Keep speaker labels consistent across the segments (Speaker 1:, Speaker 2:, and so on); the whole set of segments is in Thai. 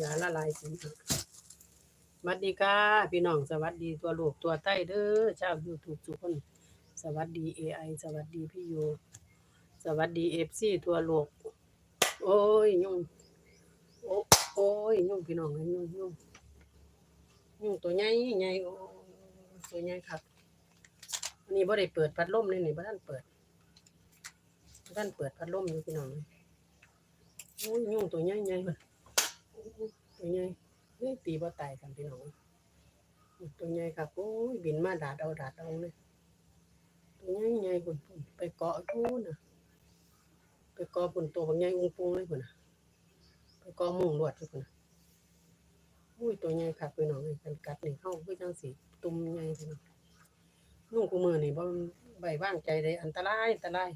Speaker 1: ยาละลายสินสวัสดีค่ะพี่น้องสวัสดีตัวลูกตัวใต้เด้อชาวยูทูบทุกคน สวัสดี AI สวัสดีพี่ยูสวัสดี FC ทั่วโลก โอ้ยยุ่งโอ้โอ้ยยุ่งพี่น้องยุ่งยุ่งยุ่งตัวใหญ่ใหญ่โอ้ยตัวใหญ่ครับอันนี้บ่ได้เปิดพัดลมเลยนี่บ่ทันเปิดบ่ทันเปิดพัดลมอยู่พี่น้องโอ้ยยุ่งตัวใหญ่ใหญ่ ตัวใหญ่เฮ้ยตีบ่ตายกันพี่น้องตัวใหญ่ครับโอ้ยบินมาดาดเอาดาดเอาเลยตัวใหญ่ใหญ่พุ่นไปเกาะอยู่นะไปเกาะพุ่นตัวบางใหญ่อุ้งปุงเลยพุ่นนะไปเกาะมุงลวดอยู่พุ่นนะอุ้ยตัวใหญ่คักพี่น้องเอ้ยกันกัดนี่เฮาคือจังสิตุ่มใหญ่พี่น้องนุ่งกูมือนี่บ่ใบวางใจเลยอันตรายอันตราย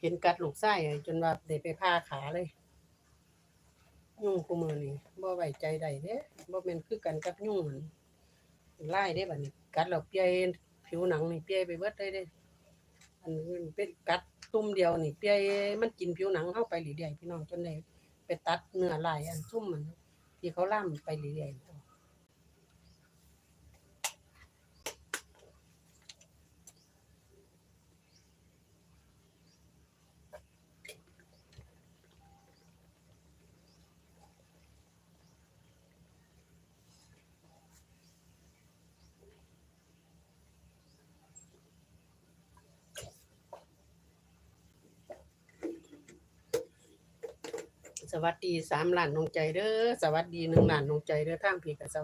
Speaker 1: เห็นกัดลูกไส้จนว่าได้ไปผ่าขาเลย ยุ่งกูมือนี่บ่ไว้ใจได้เด้บ่แม่นคือกันกับยุ่งนั่นไล่เด้บัดนี้ กัดแล้วเปียผิวหนังนี่เปียไปเบิดได้เด้อันนี้เป็นกัดตุ่มเดียวนี่เปียมันกินผิวหนังเข้าไปเรื่อยๆพี่น้องจนได้ไปตัดเนื้อลายอันซุ่มมันที่เขาล่ามไปเรื่อยๆ สวัสดีสามล้านดวงใจเด้อสวัสดีหนึ่งล้านดวงใจเด้อทางพี่กับส